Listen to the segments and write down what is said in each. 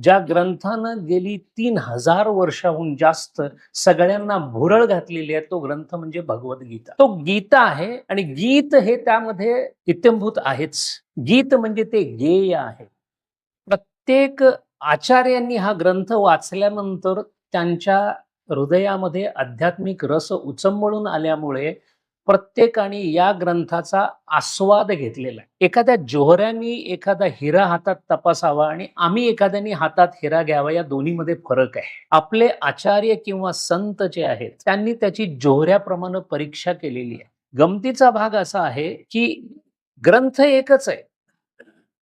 ज्या ग्रंथानं गेली तीन हजार वर्षाहून जास्त सगळ्यांना भुरळ घातलेली आहे तो ग्रंथ म्हणजे भगवद्गीता. तो गीता आहे आणि गीत हे त्यामध्ये इत्यंभूत आहेच. गीत म्हणजे ते गेय आहे. प्रत्येक आचार्यांनी हा ग्रंथ वाचल्यानंतर त्यांच्या हृदयामध्ये आध्यात्मिक रस उचंबळून आल्यामुळे प्रत्येकाने या ग्रंथाचा आस्वाद घेतलेला आहे. एखाद्या जोहऱ्यांनी एखादा हिरा हातात तपासावा आणि आम्ही एखाद्यानी हातात हिरा घ्यावा या दोन्हीमध्ये फरक आहे. आपले आचार्य किंवा संत जे आहेत त्यांनी त्याची जोहऱ्याप्रमाणे परीक्षा केलेली आहे. गमतीचा भाग असा आहे की ग्रंथ एकच आहे.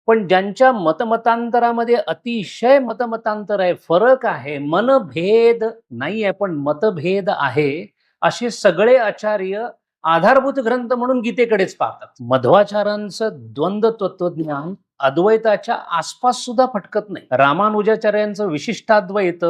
पण ज्यांच्या मतमतांतरामध्ये अतिशय मतमतांतर आहे फरक आहे मनभेद नाही आहे पण मतभेद आहे असे सगळे आचार्य आधारभूत ग्रंथ म्हणून गीतेकडेच पाहतात. मध्वाचारांचं द्वंद्व तत्वज्ञान अद्वैताच्या आसपास सुद्धा फटकत नाही. रामानुजाचार्यांचं विशिष्टाद्वैत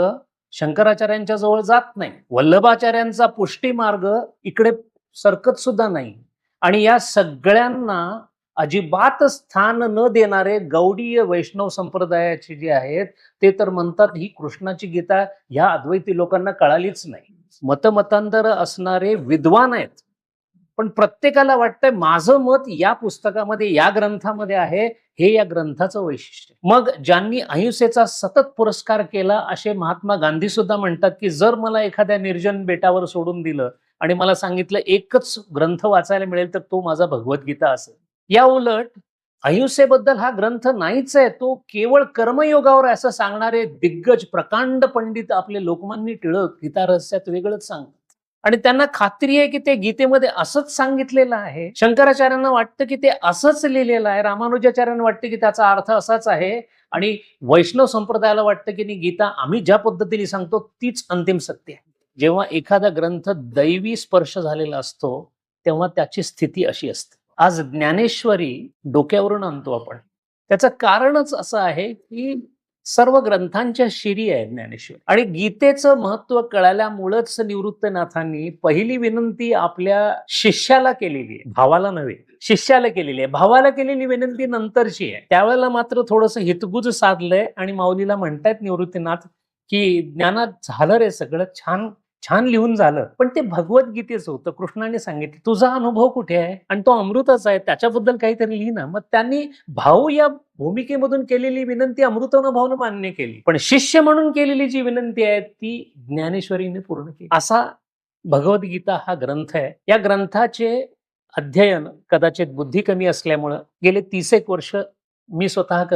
शंकराचार्यांच्या जवळ जात नाही. वल्लभाचार्यांचा पुष्टी मार्ग इकडे सरकत सुद्धा नाही. आणि या सगळ्यांना अजिबात स्थान न देणारे गौडीय वैष्णव संप्रदायाचे जे आहेत ते तर म्हणतात ही कृष्णाची गीता ह्या अद्वैती लोकांना कळालीच नाही. मतमतांतर असणारे विद्वान आहेत. पण प्रत्येकाला वाटतंय माझं मत या पुस्तकामध्ये या ग्रंथामध्ये आहे हे या ग्रंथाचं वैशिष्ट्य. मग ज्यांनी अहिंसेचा सतत पुरस्कार केला असे महात्मा गांधी सुद्धा म्हणतात की जर मला एखाद्या निर्जन बेटावर सोडून दिलं आणि मला सांगितलं एकच ग्रंथ वाचायला मिळेल तर तो माझा भगवद्गीता असेल. या उलट अहिंसेबद्दल हा ग्रंथ नाहीच आहे तो केवळ कर्मयोगावर असं सांगणारे दिग्गज प्रकांड पंडित आपले लोकमान्य टिळक गीता रहस्यात वेगळंच सांगतात. आणि त्यांना खात्री आहे की ते गीतेमध्ये असंच सांगितलेलं आहे. शंकराचार्यांना वाटतं की ते असंच लिहिलेलं आहे. रामानुजाचार्यांना वाटतं की त्याचा अर्थ असाच आहे. आणि वैष्णव संप्रदायाला वाटतं की गीता आम्ही ज्या पद्धतीने सांगतो तीच अंतिम सत्य आहे. जेव्हा एखादा ग्रंथ दैवी स्पर्श झालेला असतो तेव्हा त्याची स्थिती अशी असते. आज ज्ञानेश्वरी डोक्यावरून आणतो आपण. त्याचं कारणच असं आहे की सर्व ग्रंथांच्या शिरी आहे ज्ञानेश्वरी. आणि गीतेचं महत्त्व कळाल्यामुळंच निवृत्तनाथांनी पहिली विनंती आपल्या शिष्याला केलेली आहे. भावाला नव्हे. शिष्याला केलेली आहे. भावाला केलेली विनंती नंतरची आहे. त्यावेळेला मात्र थोडंसं हितगुज साधलंय आणि माऊलीला म्हणतायत निवृत्तीनाथ की ज्ञानात झालं रे सगळं छान छान लिहून झालं पण ते भगवद्गीतेचं होतं. कृष्णाने सांगितलं तुझा अनुभव कुठे आहे? आणि तो अमृताचा आहे. त्याच्याबद्दल काहीतरी लिही ना. मग त्यांनी भाऊ या भूमिकेमधून केलेली विनंती अमृतानुभवानं मान्य केली. पण शिष्य म्हणून केलेली जी विनंती आहे ती ज्ञानेश्वरीने पूर्ण केली. असा भगवद्गीता हा ग्रंथ आहे. या ग्रंथाचे अध्ययन कदाचित बुद्धी कमी असल्यामुळं गेले तीस एक वर्ष मी स्वतः करतो.